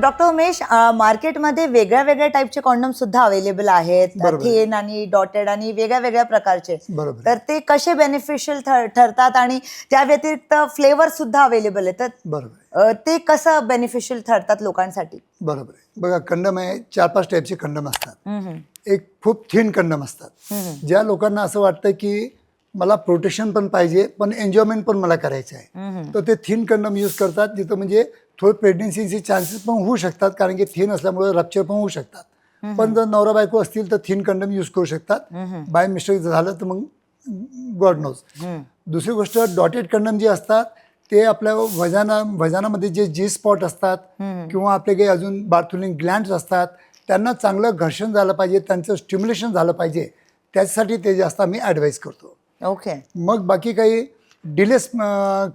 Doctor Umesh मार्केटमध्ये वेगळ्या वेगळ्या टाईपचे कॉन्डम सुद्धा अवेलेबल आहेत. थेन आणि डॉटेड आणि वेगळ्या वेगळ्या प्रकारचे. बरोबर तर ते कसे बेनिफिशियल ठरतात आणि त्या व्यतिरिक्त फ्लेवर सुद्धा अवेलेबल आहे तर बरोबर अ, ते कसं बेनिफिशियल ठरतात लोकांसाठी? बरोबर बघा कंडम आहे चार पाच टाईपचे कंडम असतात. एक खूप थिन कंडम असतात. ज्या लोकांना असं वाटतं की मला प्रोटेक्शन पण पाहिजे पण एन्जॉयमेंट पण मला करायचं आहे. तर ते थिन कंडम यूज करतात तिथं म्हणजे थोडं प्रेग्नेन्सीचे चान्सेस पण होऊ शकतात कारण की थिन असल्यामुळे रप्चर पण होऊ शकतात. पण जर नवरा बायको असतील तर थिन कंडम यूज करू शकतात. बाय मिस्टेक झालं तर मग गॉड नोज दुसरी गोष्ट डॉटेड कंडम जे असतात ते आपल्या वजाना वजानामध्ये जे जी स्पॉट असतात. किंवा आपले काही अजून बार्थुलिंग ग्लँड्स असतात त्यांना चांगलं घर्षण झालं पाहिजे त्यांचं स्टिम्युलेशन झालं पाहिजे त्याच्यासाठी ते जास्त आम्ही ॲडवाईस करतो. ओके मग बाकी काही डिलेस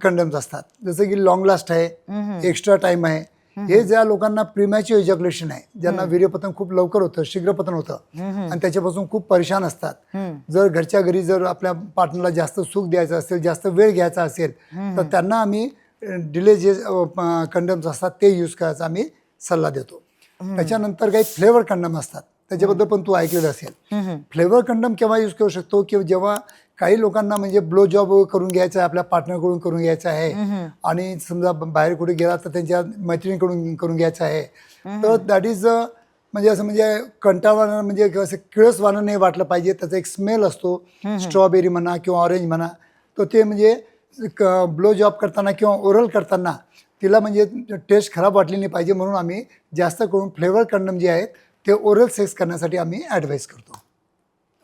कंडम्स असतात. जसं की लॉंग लास्ट आहे एक्स्ट्रा टाइम आहे. हे ज्या लोकांना प्रिमॅच्युअर इजॅक्युलेशन आहे ज्यांना वीर्यपतन खूप लवकर होतं शीघ्रपतन होतं आणि त्याच्यापासून खूप परेशान असतात. जर घरच्या घरी जर आपल्या पार्टनरला जास्त सुख द्यायचं असेल जास्त वेळ घ्यायचा असेल तर त्यांना आम्ही डिले जे कंडम्स असतात ते यूज करायचा आम्ही सल्ला देतो. त्याच्यानंतर काही फ्लेवर कंडम असतात. त्याच्याबद्दल पण तू ऐकलेलं असेल. फ्लेवर कंडम केव्हा यूज करू शकतो? की जेव्हा काही लोकांना म्हणजे ब्लो जॉब करून घ्यायचा आहे आपल्या पार्टनरकडून करून घ्यायचा आहे. आणि समजा बाहेर कुठे गेला तर त्यांच्या मैत्रिणीकडून करून घ्यायचा आहे. तर दॅट इज म्हणजे असं म्हणजे कंटाळवाणं म्हणजे असं किळसवाणं नाही वाटलं पाहिजे. त्याचा एक स्मेल असतो. स्ट्रॉबेरी म्हणा किंवा ऑरेंज म्हणा. तर ते म्हणजे ब्लो जॉब करताना किंवा ओरल करताना तिला म्हणजे टेस्ट खराब वाटली नाही पाहिजे म्हणून आम्ही जास्त करून फ्लेवर कंडम जे आहेत ते ओरल सेक्स करण्यासाठी आम्ही ॲडवाईस करतो.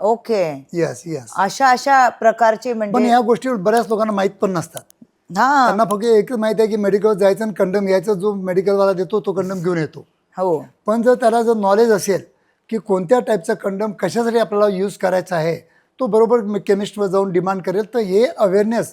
ओके. येस येस अशा अशा प्रकारचे पण म्हणजे ह्या गोष्टी बऱ्याच लोकांना माहीत पण नसतात. हा. त्यांना फक्त एकच माहिती आहे की मेडिकल जायचं आणि कंडम घ्यायचा जो मेडिकलवाला देतो तो कंडम घेऊन येतो. हो. पण जर त्याला जर नॉलेज असेल की कोणत्या टाईपचा कंडम कशासाठी आपल्याला यूज करायचा आहे तो बरोबर केमिस्टवर जाऊन डिमांड करेल तर हे अवेअरनेस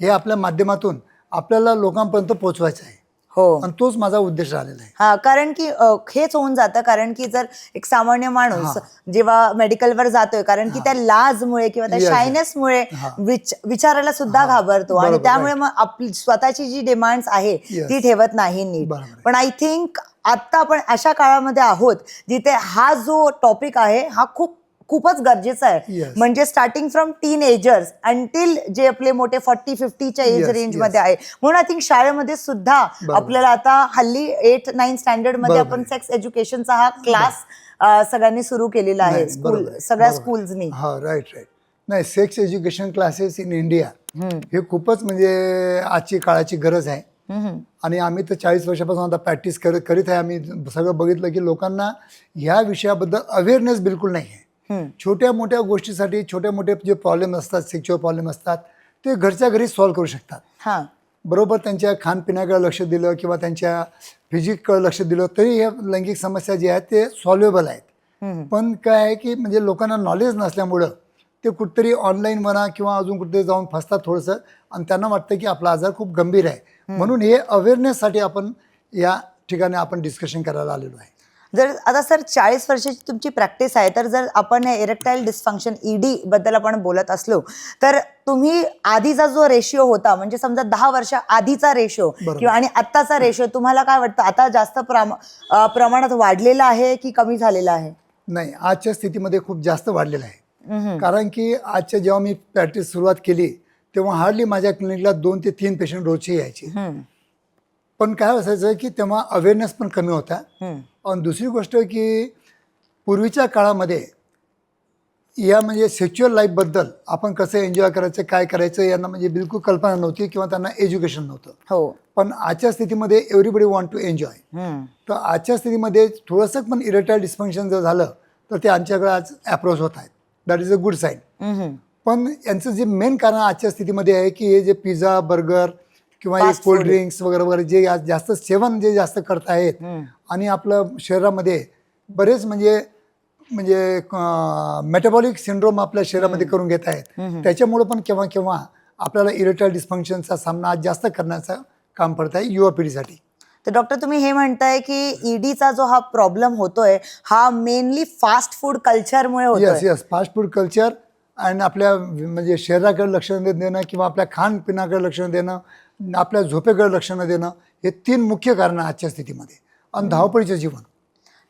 हे आपल्या माध्यमातून आपल्याला लोकांपर्यंत पोहोचवायचं आहे. हो. आणि तोच माझा उद्देश राहिलेला आहे. हा कारण की अ, हेच होऊन जातं. कारण की जर एक सामान्य माणूस जेव्हा मेडिकलवर जातोय कारण की त्या लाजमुळे किंवा त्या Yes. शायनेसमुळे हा. विच विचारायला सुद्धा घाबरतो. आणि बरोबर, त्यामुळे मग आपली स्वतःची जी डिमांड्स आहे Yes. ती ठेवत नाही नीट. बरोबर आहे. पण आय थिंक आता आपण अशा काळामध्ये आहोत जिथे हा जो टॉपिक आहे हा खूप खूपच गरजेचा आहे. Yes. म्हणजे starting from teenagers until जे आपले मोठे फॉर्टी फिफ्टीच्या एज Yes, रेंज yes. मध्ये आहे. म्हणून आय थिंक शाळेमध्ये सुद्धा बरोबर. आपल्याला आता हल्ली एट नाईन स्टँडर्डमध्ये बरोबर. आपण. सेक्स एज्युकेशनचा हा क्लास सगळ्यांनी सुरू केलेला आहे. नाही, स्कूल बरोबर. सगळ्या बरोबर. स्कूल्सनी हा राईट राईट नाही sex education classes in India हे खूपच म्हणजे आजची काळाची गरज आहे. आणि आम्ही तर चाळीस वर्षापासून आता प्रॅक्टिस करत करीत आहे. आम्ही सगळं बघितलं की लोकांना ह्या विषयाबद्दल अवेअरनेस बिलकुल नाही आहे छोट्या मोठ्या गोष्टीसाठी छोट्या मोठे जे प्रॉब्लेम असतात सेक्च्युअल प्रॉब्लेम असतात ते घरच्या घरी सॉल्व्ह करू शकतात. हा. बरोबर त्यांच्या खानपिण्याकडे लक्ष दिलं किंवा त्यांच्या फिजिककडे लक्ष दिलं तरी ह्या लैंगिक समस्या ज्या आहेत ते सॉल्वेबल आहेत. पण काय आहे की म्हणजे लोकांना नॉलेज नसल्यामुळं ते कुठतरी ऑनलाईन म्हणा किंवा अजून कुठेतरी जाऊन फसतात थोडंसं आणि त्यांना वाटतं की आपला आजार खूप गंभीर आहे. म्हणून हे अवेअरनेससाठी आपण या ठिकाणी आपण डिस्कशन करायला आलेलो आहे. जर आता सर चाळीस वर्षाची तुमची प्रॅक्टिस आहे तर जर आपण हे इरेक्टाईल डिस्फंक्शन ईडी बद्दल आपण बोलत असलो तर तुम्ही आधीचा जो रेशिओ होता म्हणजे समजा दहा वर्ष आधीचा रेशो बरोबर. किंवा आणि आत्ताचा रेशो तुम्हाला काय वाटतं आता जास्त प्राम प्रमाणात वाढलेला आहे की कमी झालेला आहे नाही आजच्या स्थितीमध्ये खूप जास्त वाढलेलं आहे. कारण की आजच्या जेव्हा मी प्रॅक्टिस सुरुवात केली तेव्हा हार्डली माझ्या क्लिनिकला दोन ते तीन पेशंट रोजचे यायचे. पण काय असायचं की तेव्हा अवेअरनेस पण कमी होता. आणि दुसरी गोष्ट की पूर्वीच्या काळामध्ये या म्हणजे सेक्च्युअल लाईफबद्दल आपण कसं एन्जॉय करायचं काय करायचं यांना म्हणजे बिलकुल कल्पना नव्हती किंवा त्यांना एज्युकेशन नव्हतं हो पण आजच्या स्थितीमध्ये एव्हरीबडी वॉन्ट टू एन्जॉय. तर आजच्या स्थितीमध्ये थोडंसं पण इरेटाईल डिस्फंक्शन जर झालं तर ते आमच्याकडे आज अप्रोच होत आहेत that is a good sign. पण यांचं जे मेन कारण आजच्या स्थितीमध्ये आहे की हे जे पिझ्झा बर्गर किंवा food. कोल्ड ड्रिंक्स वगैरे वगैरे जे आज जास्त सेवन जे जास्त करत आहेत हम्म. आणि आपलं शरीरामध्ये बरेच म्हणजे म्हणजे मेटाबॉलिक सिंड्रोम आपल्या शरीरामध्ये करून घेत आहेत त्याच्यामुळे पण केव्हा केव्हा आपल्याला इरेटाईल डिस्फंक्शनचा सामना आज जास्त करण्याचं काम पडत आहे युवा पिढीसाठी तर डॉक्टर तुम्ही हे म्हणताय की ईडीचा जो हा प्रॉब्लेम होतोय हा mainly fast food कल्चरमुळे yes yes fast food culture आणि आपल्या म्हणजे शरीराकडे लक्ष न देणं किंवा आपल्या खानपिनाकडे लक्ष देणं आपल्या झोपेकडे लक्ष न देणं हे तीन मुख्य कारणं आजच्या स्थितीमध्ये आणि धावपळीचं जीवन.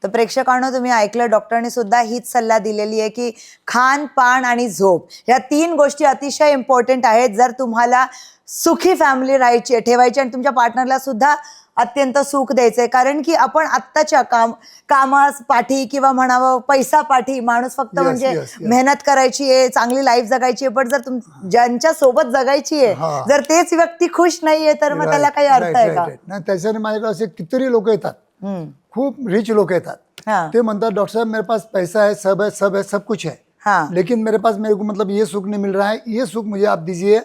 तर प्रेक्षकांनो तुम्ही ऐकलं डॉक्टरने सुद्धा हीच सल्ला दिलेली आहे की खान पान आणि झोप या तीन गोष्टी अतिशय इम्पॉर्टंट आहेत. जर तुम्हाला सुखी फॅमिली राहायची ठेवायची आणि तुमच्या पार्टनरला सुद्धा अत्यंत सुख द्यायचंय कारण की आपण आत्ताच्या काम कामास पाठी किंवा म्हणावं पैसा पाठी माणूस फक्त Yes, म्हणजे yes, yes. मेहनत करायची आहे चांगली लाईफ जगायची आहे पण जर तुम ज्यांच्या सोबत जगायची आहे. जर तेच व्यक्ती खुश नाहीये तर मग त्याला काही अर्थ आहे का. नाही त्याच्याने माझ्याकडे असे कितीतरी लोक येतात. खूप रिच लोग येतात ते म्हणतात डॉक्टर साहब मेरे पास पैसा है सब है सब है सब कुछ है हा लेकिन मेरे पास मेरे को मतलब ये सुख नहीं मिल रहा है ये सुख मुझे आप दीजिए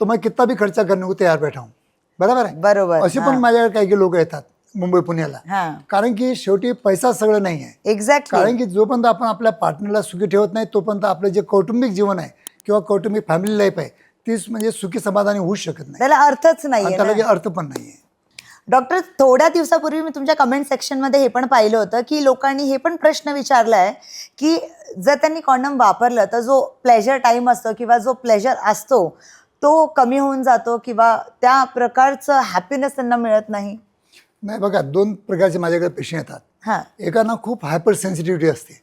तो मैं कितना भी खर्चा करने को तयार बैठा हूँ बरोबर आहे? बरोबर असे पण माझ्याकडे काही काही लोक येतात मुंबई पुण्याला. कारण की शेवटी पैसा सगळं नाही आहे. एक्झॅक्टली कारण की जोपर्यंत आपण आपल्या पार्टनरला सुखी ठेवत नाही तोपर्यंत आपलं जे कौटुंबिक जीवन आहे किंवा कौटुंबिक फॅमिली लाईफ आहे तीच म्हणजे सुखी समाधानी होऊच शकत नाही. त्याला अर्थच नाहीये त्याला अर्थ पण नाहीये. डॉक्टर थोड्या दिवसापूर्वी मी तुमच्या कमेंट सेक्शनमध्ये हे पण पाहिलं होतं की लोकांनी हे पण प्रश्न विचारलाय की जर त्यांनी कॉन्डम वापरलं तर जो प्लेजर टाइम असतो किंवा जो प्लेजर असतो तो कमी होऊन जातो किंवा त्या प्रकारचं हॅपीनेस त्यांना मिळत नाही? नाही बघा दोन प्रकारचे माझ्याकडे पेशंट येतात. हा. एकांना खूप हायपर सेन्सिटिव्हिटी असते.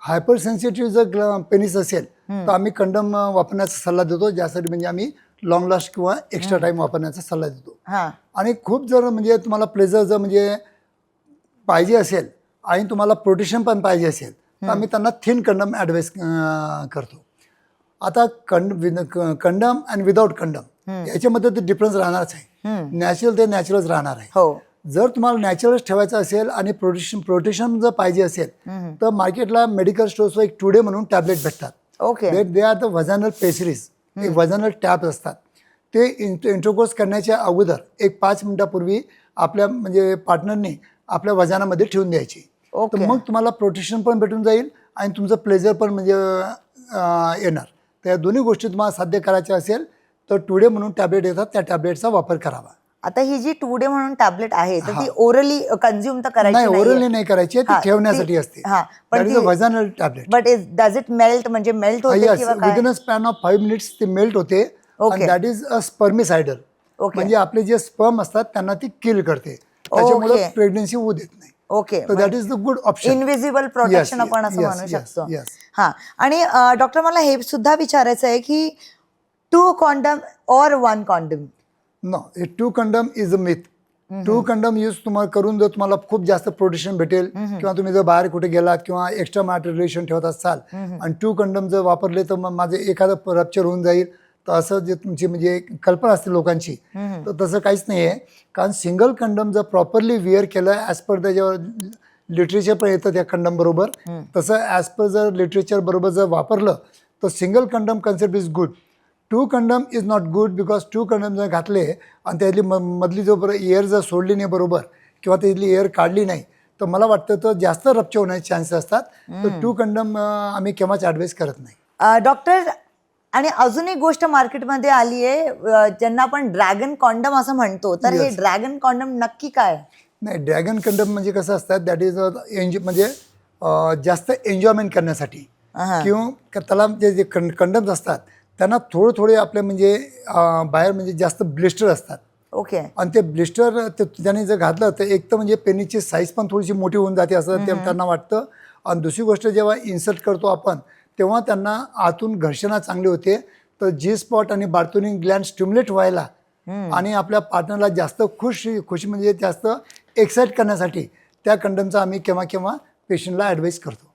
हायपर सेन्सिटिव्ह जर पेनिस असेल तर आम्ही कंडम वापरण्याचा सल्ला देतो ज्यासाठी म्हणजे आम्ही लॉंग लास्ट किंवा एक्स्ट्रा टाइम वापरण्याचा सल्ला देतो. आणि खूप जर म्हणजे तुम्हाला प्लेजर जर म्हणजे पाहिजे असेल आणि तुम्हाला प्रोटेक्शन पण पाहिजे असेल तर आम्ही त्यांना थिन कंडम ॲडवाईस करतो. आता कंड कंडम आणि विदाऊट कंडम याच्यामध्ये ते डिफरन्स राहणारच आहे. नॅचरल ते नॅचरलच राहणार आहे. हो. जर तुम्हाला नॅचरलच ठेवायचं असेल आणि प्रोटेक्शन प्रोटेक्शन जर पाहिजे असेल तर मार्केटला मेडिकल स्टोर्सवर एक टुडे म्हणून टॅबलेट भेटतात. Okay. They they are the vaginal pessaries एक वजनल टॅप असतात. ते इंटरकोर्स करण्याच्या अगोदर एक पाच मिनिटापूर्वी आपल्या म्हणजे पार्टनरने आपल्या वजनामध्ये ठेवून द्यायची. तर मग तुम्हाला प्रोटेक्शन पण भेटून जाईल आणि तुमचं प्लेजर पण म्हणजे येणार. तर या दोन्ही गोष्टी तुम्हाला साध्य करायच्या असेल तर टुडे म्हणून टॅबलेट येतात त्या टॅबलेटचा वापर करावा. आता ही जी टू डे म्हणून टॅबलेट आहे तर ती ओरली कन्झ्युम तर करायची नाही. ओरली नाही करायची ती ठेवण्यासाठी असते. हा, पण ती- vaginal tablet but is does it melt म्हणजे मेल्ट होते किंवा काय? Within a span of five minutes ते मेल्ट होते. आणि that is a spermicide Okay. म्हणजे आपले जे स्पर्म असतात त्यांना ती किल करते. त्याच्यामुळे. प्रेग्नन्सी होऊ देत नाही. Okay that is the good option invisible protection आपण असं म्हणू शकतो. हा आणि डॉक्टर मला हे सुद्धा विचारायचं आहे की टू कॉन्डम और one condom no two condom is a myth two condom use तुम्हाला करून जर तुम्हाला खूप जास्त प्रोटेक्शन भेटेल किंवा तुम्ही जर बाहेर कुठे गेलात किंवा एक्स्ट्रा मॅटर रिलेशन ठेवत असाल आणि टू कंडम जर वापरले तर मग माझे एखादं रप्चर होऊन जाईल तर असं जे तुमची म्हणजे कल्पना असते लोकांची तर तसं काहीच नाही आहे कारण सिंगल कंडम जर प्रॉपरली विअर केलं ॲज पर त्याच्यावर लिटरेचर पण येतं त्या कंडम बरोबर तसं ॲज पर जर लिटरेचर बरोबर जर वापरलं तर single condom concept is good two condom is not good because two condom जर घातले आणि त्यातली म मधली जो बरोबर एअर जर सोडली नाही बरोबर किंवा त्यातली एअर काढली नाही तर मला वाटतं तर जास्त रप्चर होण्याचे चान्सेस असतात. तर टू कंडम आम्ही केव्हाच ॲडवाईस करत नाही. डॉक्टर आणि अजून एक गोष्ट मार्केटमध्ये आली आहे ज्यांना आपण ड्रॅगन कॉन्डम असं म्हणतो तर हे. ड्रॅगन कॉन्डम नक्की काय? नाही ड्रॅगन कंडम म्हणजे कसं असतात दॅट इज एन्ज म्हणजे जास्त एन्जॉयमेंट करण्यासाठी. किंवा त्याला जे जे कंड कंडम्स असतात त्यांना थोडे थोडे आपले म्हणजे बाहेर म्हणजे जास्त ब्लिस्टर असतात. ओके. आणि ते ब्लिस्टर ते त्याने जर घातलं तर एक तर म्हणजे पेनीची साईज पण थोडीशी मोठी होऊन जाते असं ते त्यांना वाटतं. आणि दुसरी गोष्ट जेव्हा इन्सर्ट करतो आपण तेव्हा त्यांना आतून घर्षणा चांगली होते. तर जी स्पॉट आणि बार्थोनिंग ग्लँड स्टिम्युलेट व्हायला आणि आपल्या पार्टनरला जास्त खुश खुशी म्हणजे जास्त एक्साइट करण्यासाठी त्या कंडमचा आम्ही केव्हा केव्हा पेशंटला ॲडवाईस करतो.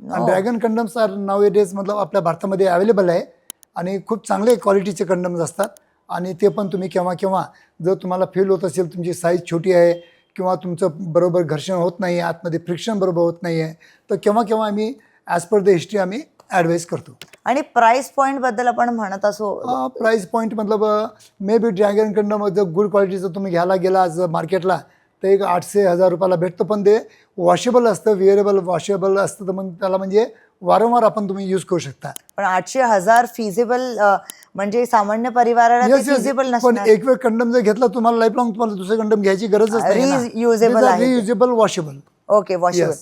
आणि dragon condoms are now days मतलब आपल्या भारतामध्ये अवेलेबल आहे आणि खूप चांगले क्वालिटीचे कंडम्स असतात आणि ते पण तुम्ही केव्हा केव्हा जर तुम्हाला फील होत असेल तुमची साईज छोटी आहे किंवा तुमचं बरोबर घर्षण होत नाही आहे आतमध्ये फ्रिक्शन बरोबर होत नाही आहे तर केव्हा केव्हा आम्ही ॲज पर द हिस्ट्री आम्ही ॲडवाईस करतो. आणि प्राइस पॉइंटबद्दल आपण म्हणत असो. प्राईस पॉईंट मतलब मे बी ड्रॅगन कंडम जर गुड क्वालिटीचं तुम्ही घ्यायला गेला आज मार्केटला तर एक आठशे हजार रुपयाला भेटतं पण ते वॉशेबल असतं विअरेबल वॉशेबल असतं तर मग त्याला म्हणजे वारंवार आपण तुम्ही यूज करू शकता. पण आठशे हजार फिजिबल म्हणजे सामान्य परिवाराला. फिजिबल पण एक वेळ कंडम जर घेतला तुम्हाला लाईफ लॉंग तुम्हाला दुसरे कंडम घ्यायची ते. Reusable washable okay washable